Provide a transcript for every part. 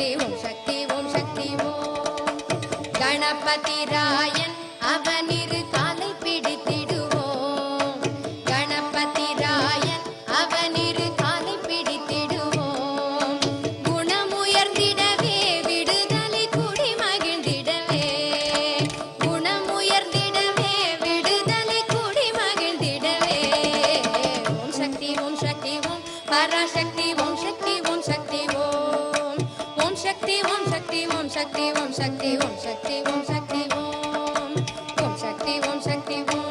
சக்தி ஓம் சக்தி ஓம் சக்தி ஓம். கணபதி ராயன் அவனிரு காலை சக்தி ஓம் சக்தி ஓம் சக்தி ஓம் சக்தி ஓம். ஓம் சக்தி ஓம் சக்தி ஓம்.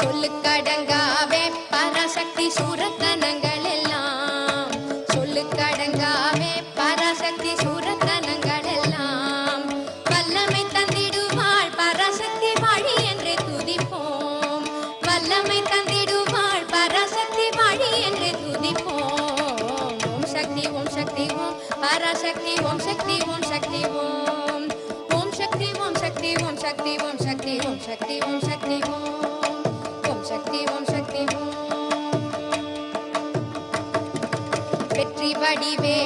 சொல்லுக்கடங்காவே பராசக்தி சூரத்தனங்கள் சக்தி ஓம் பராசக்தி ஓம் சக்தி ஓம் சக்தி ஓம் ஓம் சக்தி ஓம் சக்தி ஓம் சக்தி ஓம் சக்தி ஓம் சக்தி ஓம் சக்தி ஓம் ஓம் சக்தி ஓம் சக்தி ஓம் வெற்றி வடிவேலன்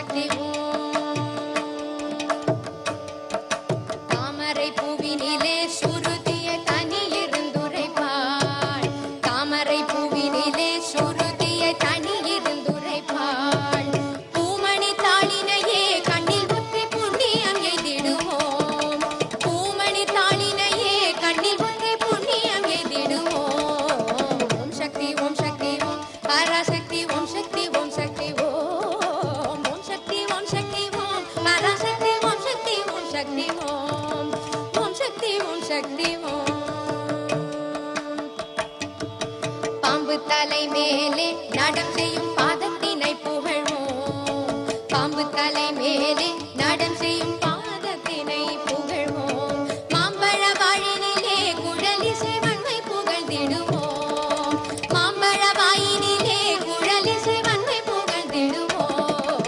தலை மேலே நடம் செய்யும் பாதத்தினை புகழ்வோம். பாம்பு தலை மேலே நடம் செய்யும் பாதத்தினை புகழ்வோம். மாம்பழ வாழினிலே குழலி வன்மை புகழ்ந்திடுவோம். மாம்பழ வாயினிலே குழலி வன்மை புகழ்ந்திடுவோம்.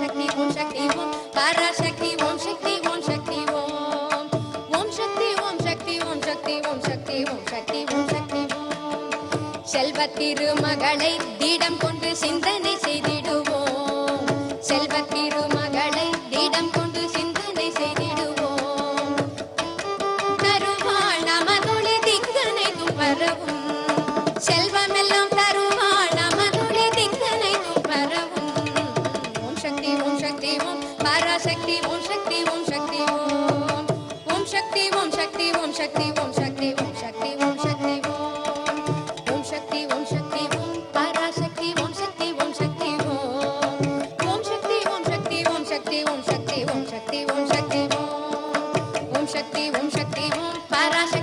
சக்தி ஓம் சக்தி ஓம் பராசக்தி ஓம் சக்தி ஓம் சக்தி ஓம். ஓம் சக்தி ஓம் சக்தி ஓம் சக்தி ஓம் சக்தி ஓம். செல்வ திருமகளை திடம் கொண்டு சிந்தனை செய்திடுவோம். செல்வ திருமகளை திடம் கொண்டு சிந்தனை செய்திடுவோம். தருவாள் நமதுளி திங்கனை தும்பரவும் செல்வமெல்லாம் தருவாள் நமதுளி திங்கனை தும்பரவும் ஓம் சக்தி ஓம் சக்தி ஓம் பராசக்தி சக்தி ஓம் ஓம் சக்தி ஓம்